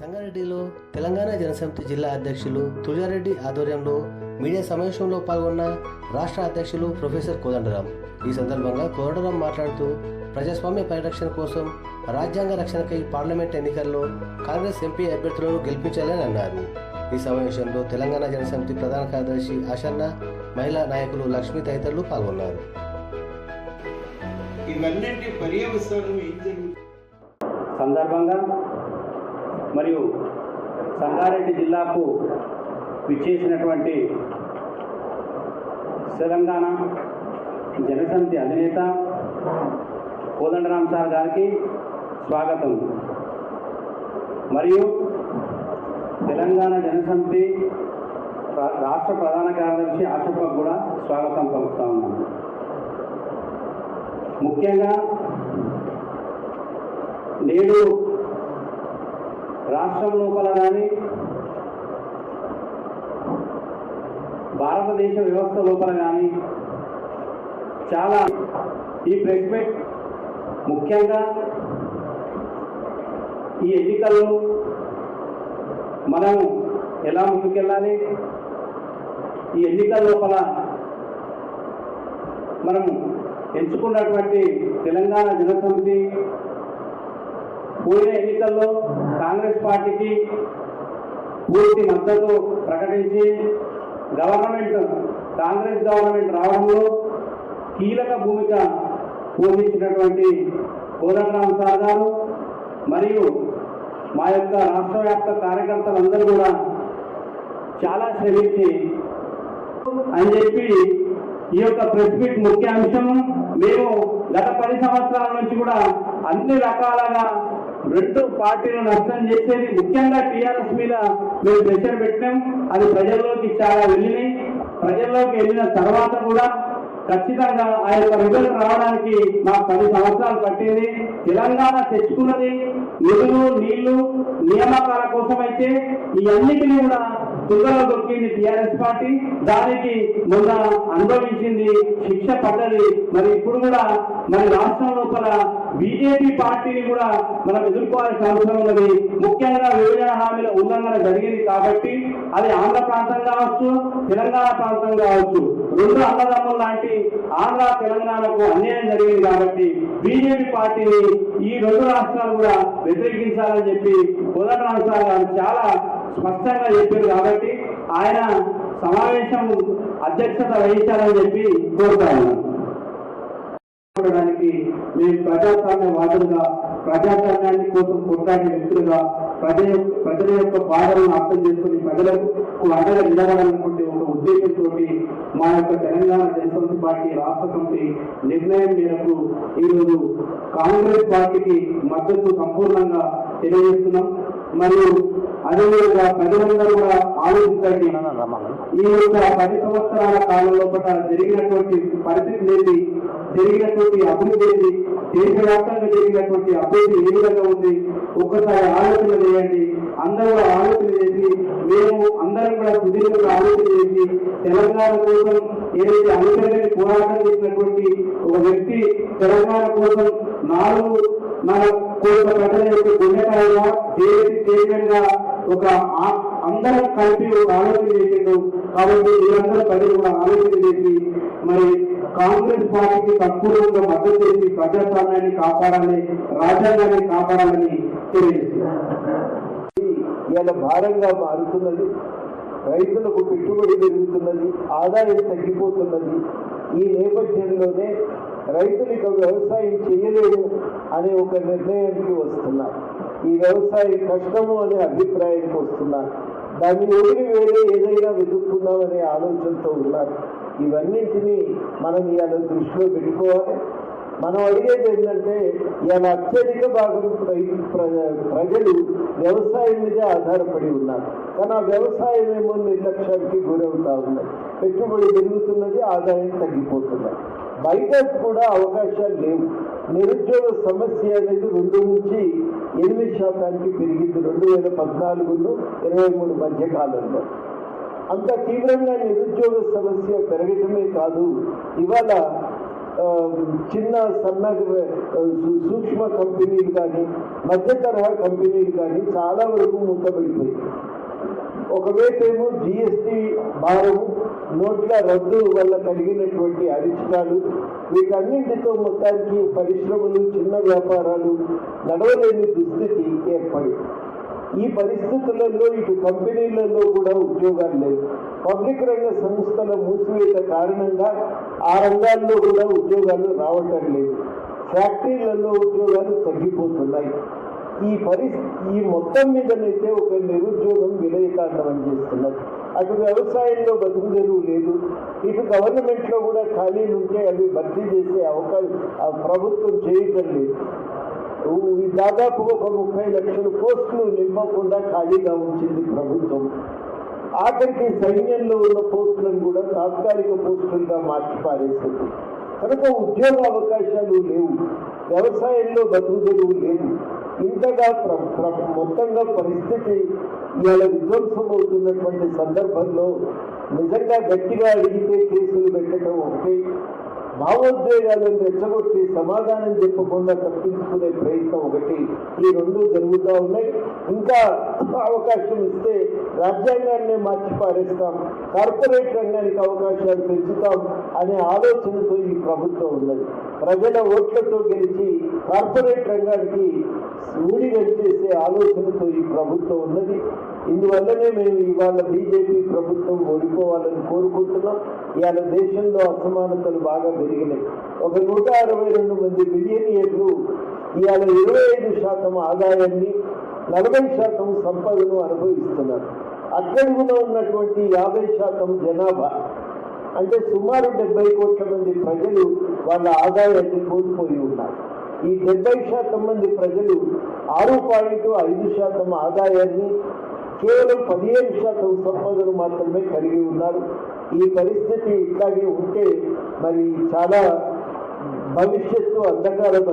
సంగారెడ్డిలో తెలంగాణ జనసమితి జిల్లా అధ్యక్షులు తుజారెడ్డి ఆధ్వర్యంలో మీడియా సమావేశంలో పాల్గొన్న రాష్ట్ర అధ్యక్షులు ప్రొఫెసర్ కోదండరాం. ఈ సందర్భంగా కోదండరాం మాట్లాడుతూ ప్రజాస్వామ్య పరిరక్షణ కోసం రాజ్యాంగ రక్షణకై పార్లమెంట్ ఎన్నికల్లో కాంగ్రెస్ ఎంపీ అభ్యర్థులను గెలిపించాలని అన్నారు. ఈ సమావేశంలో తెలంగాణ జనసమితి ప్రధాన కార్యదర్శి ఆశన్న మహిళా నాయకులు లక్ష్మీ తదితరులు పాల్గొన్నారు. పర్యవసానం సందర్భంగా మరియు సంగారెడ్డి జిల్లాకు విచ్చేసినటువంటి తెలంగాణ జనసమితి అధినేత కోదండరామ్ సార్ గారికి స్వాగతం. మరియు తెలంగాణ జనసమితి రా- రాష్ట్ర ప్రధాన కార్యదర్శి ఆశప్పకు కూడా స్వాగతం పలుకుతా ఉన్నాను. ముఖ్యంగా నేడు రాష్ట్రం లోపల కానీ భారతదేశ వ్యవస్థ లోపల కానీ చాలా ఈ ప్రెస్ మీట్ ముఖ్యంగా ఈ ఎన్నికల్లో మనం ఎలా ముందుకెళ్ళాలి? ఈ ఎన్నికల లోపల మనం ఎంచుకున్నటువంటి తెలంగాణ జనసమితి పోయిన ఎన్నికల్లో కాంగ్రెస్ పార్టీకి పూర్తి మద్దతు ప్రకటించి గవర్నమెంట్ కాంగ్రెస్ గవర్నమెంట్ రావడంలో కీలక భూమిక పోషించినటువంటి కోదండరామ్ సార్ గారు మరియు మా యొక్క రాష్ట్ర వ్యాప్త కార్యకర్తలందరూ కూడా చాలా శ్రమించి అని చెప్పి ఈ యొక్క ప్రెస్ మీట్ ముఖ్య అంశం మేము గత పది సంవత్సరాల నుంచి కూడా అన్ని రకాలుగా రెండు పార్టీలు నష్టం చేసేది ముఖ్యంగా టీఆర్ఎస్ మీద మేము ప్రెషర్ పెట్టినాం. అది ప్రజల్లోకి చాలా వెళ్ళినాయి. ప్రజల్లోకి వెళ్ళిన తర్వాత కూడా ఖచ్చితంగా ఆ యొక్క రిజల్ట్ రావడానికి మాకు పది సంవత్సరాలు పట్టింది. తెలంగాణ తెచ్చుకున్నది నిధులు నీళ్ళు నియామకాల కోసమైతే ఈ అన్నిటినీ కూడా తుంగలో దొక్కింది టిఆర్ఎస్ పార్టీ దానికి మొన్న అనుభవించింది శిక్ష పడ్డది. మరి ఇప్పుడు కూడా మరి రాష్ట్రం లోపల బీజేపీ పార్టీని కూడా మనం ఎదుర్కోవాల్సిన అవసరం ఉన్నది. ముఖ్యంగా విభజన హామీల ఉల్లంఘన జరిగింది కాబట్టి అది ఆంధ్ర ప్రాంతం కావచ్చు తెలంగాణ ప్రాంతం కావచ్చు. రెండు అన్నదమ్ములు లాంటి ఆంధ్ర తెలంగాణకు అన్యాయం జరిగింది కాబట్టి బీజేపీ పార్టీని ఈ రెండు రాష్ట్రాలు కూడా వ్యతిరేకించాలని చెప్పి కోదండరామ్ సార్ గారు చాలా స్పష్టంగా చెప్పారు కాబట్టి ఆయన సమావేశం అధ్యక్షత వహించాలని చెప్పి కోరుతాను చూడడానికి మేము ప్రజాస్వామ్య వాదులుగా ప్రజాస్వామ్యాన్ని కోసం కొట్లాడే వ్యక్తులుగా ప్రజల ప్రజల యొక్క బాధలను అర్థం చేసుకుని ప్రజలకు అండగా నిలబడాలనుకుంటే ఒక ఉద్దేశంతో మా యొక్క తెలంగాణ జనసమితి పార్టీ రాష్ట్ర కమిటీ నిర్ణయం మేరకు ఈరోజు కాంగ్రెస్ పార్టీకి మద్దతు సంపూర్ణంగా తెలియజేస్తున్నాం. మరియు అదేవిధంగా ప్రజలందరూ కూడా ఆలోచించండి. ఈ యొక్క పది సంవత్సరాల కాలం లోపల జరిగినటువంటి పరిస్థితి ఏంటి? జరిగినటువంటి అభివృద్ధి ఏంటి? దేశవ్యాప్తంగా జరిగినటువంటి అభివృద్ధి ఏ విధంగా ఉంది? ఒక్కసారి ఆలోచన చేయండి. అందరూ ఆలోచన చేసి మేము అందరం కూడా సుదీర్ఘంగా ఆలోచన చేసి తెలంగాణ కోసం ఏదైతే అనుసరణ పోరాటం చేసినటువంటి ఒక వ్యక్తి తెలంగాణ కోసం నాలుగు మన కోట్ల ప్రజల యొక్క గుండెకాయగా చైర్మన్గా ఒక అందరం కలిపి ఒక ఆలోచన చేసిండు కాబట్టి మీరందరూ ప్రజలు కూడా ఆలోచన చేసి మరి కాంగ్రెస్ పార్టీకి సంపూర్ణంగా మద్దతు చేసి ప్రజాస్వామ్యాన్ని కాపాడాలి రాజ్యాంగాన్ని కాపాడాలని తెలియజేస్తున్నారు. భారంగా మారుతున్నది రైతులకు పెట్టుబడి పెరుగుతున్నది ఆదాయం తగ్గిపోతున్నది. ఈ నేపథ్యంలోనే రైతులు ఇక వ్యవసాయం చేయలేము అనే ఒక నిర్ణయానికి వస్తున్నారు. ఈ వ్యవసాయం కష్టము అనే అభిప్రాయానికి వస్తున్నారు. దాన్ని వదిలి వేరే ఏదైనా వెతుక్కుందామనే ఆలోచనతో ఉన్నారు. ఇవన్నింటినీ మనం ఇవాళ దృష్టిలో పెట్టుకోవాలి. మనం అడిగేది ఏంటంటే ఇవాళ అత్యధిక భాగం రైతు ప్రజలు వ్యవసాయం మీదే ఆధారపడి ఉన్నారు. కానీ ఆ వ్యవసాయం ఏమో నిర్లక్ష్యానికి గురవుతా ఉన్నాయి పెట్టుబడి పెరుగుతున్నది ఆదాయం తగ్గిపోతున్నది. బయట కూడా అవకాశాలు లేవు. నిరుద్యోగ సమస్య అనేది రెండు నుంచి ఎనిమిది శాతానికి పెరిగింది. రెండు వేల పద్నాలుగులో ఇరవై మూడు మధ్య కాలంలో. అంత తీవ్రంగా నిరుద్యోగ సమస్య పెరగటమే కాదు ఇవాళ చిన్న సన్న సూక్ష్మ కంపెనీలు కానీ మధ్య తరహా కంపెనీలు కానీ చాలా వరకు మూతపడిపోయాయి. ఒకవైపు ఏమో జిఎస్టి భారము నోట్ల రద్దు వల్ల కలిగినటువంటి అరిష్టాలు వీటన్నింటితో మొత్తానికి పరిశ్రమలు చిన్న వ్యాపారాలు నడవలేని దుస్థితి ఏర్పడింది. ఈ పరిస్థితులలో ఇటు కంపెనీలలో కూడా ఉద్యోగాలు లేవు. పబ్లిక్ రంగ సంస్థల మూసివేత కారణంగా ఆ రంగాల్లో కూడా ఉద్యోగాలు రావటం లేదు. ఫ్యాక్టరీలలో ఉద్యోగాలు తగ్గిపోతున్నాయి. ఈ పరిస్థితి ఈ మొత్తం మీదనైతే ఒక నిరుద్యోగం విలయతాండవం చేస్తున్నది. అటు వ్యవసాయంలో బతుకుదెరువు లేదు. ఇటు గవర్నమెంట్లో కూడా ఖాళీలు ఉంటే అవి భర్తీ చేసే అవకాశం ప్రభుత్వం చేయటం లేదు. దాదాపు ఒక ముప్పై లక్షల పోస్టులు నింపకుండా ఖాళీగా ఉంచింది ప్రభుత్వం. ఆఖరికి సైన్యంలో ఉన్న పోస్టులను కూడా తాత్కాలిక పోస్టులుగా మార్చి పారేసింది. కనుక ఉద్యోగ అవకాశాలు లేవు. వ్యవసాయంలో బతుకుదెరువు లేదు. ఇంతగా ప్ర మొత్తంగా పరిస్థితి ఇవాళ విధ్వంసం అవుతున్నటువంటి సందర్భంలో నిజంగా గట్టిగా అడిగితే కేసులు పెట్టడం ఒకటి. భావోద్వేగాలను రెచ్చగొట్టి సమాధానం చెప్పకుండా తప్పించుకునే ప్రయత్నం ఒకటి ఈ రెండు జరుగుతూ ఉన్నాయి. ఇంకా అవకాశం ఇస్తే రాజ్యాంగాన్ని మార్చి పారేస్తాం కార్పొరేట్ రంగానికి అవకాశాలు పెంచుతాం అనే ఆలోచనతో ఈ ప్రభుత్వం ఉన్నది. ప్రజల ఓట్లతో గెలిచి కార్పొరేట్ రంగానికి ఊడిగం చేసే ఆలోచనతో ఈ ప్రభుత్వం ఉన్నది. ఇందువల్లనే మేము ఇవాళ బీజేపీ ప్రభుత్వం ఓడిపోవాలని కోరుకుంటున్నాం. ఇవాళ దేశంలో అసమానతలు బాగా పెరిగినాయి. ఒక నూట అరవై రెండు మంది బిలియనియర్లు ఇవాళ ఇరవై ఐదు శాతం ఆదాయాన్ని నలభై శాతం సంపదను అనుభవిస్తున్నారు. అట్టడుగున ఉన్నటువంటి యాభై శాతం జనాభా. అంటే సుమారు డెబ్బై కోట్ల మంది ప్రజలు వాళ్ళ ఆదాయాన్ని కోల్పోయి ఉన్నారు. ఈ డెబ్బై శాతం మంది ప్రజలు ఆరు పాయింట్ ఐదు శాతం ఆదాయాన్ని కేవలం పదిహేను శాతం సంపదను మాత్రమే కలిగి ఉన్నారు. ఈ పరిస్థితి ఇట్లాగే ఉంటే మరి చాలా భవిష్యత్తు అంధకారం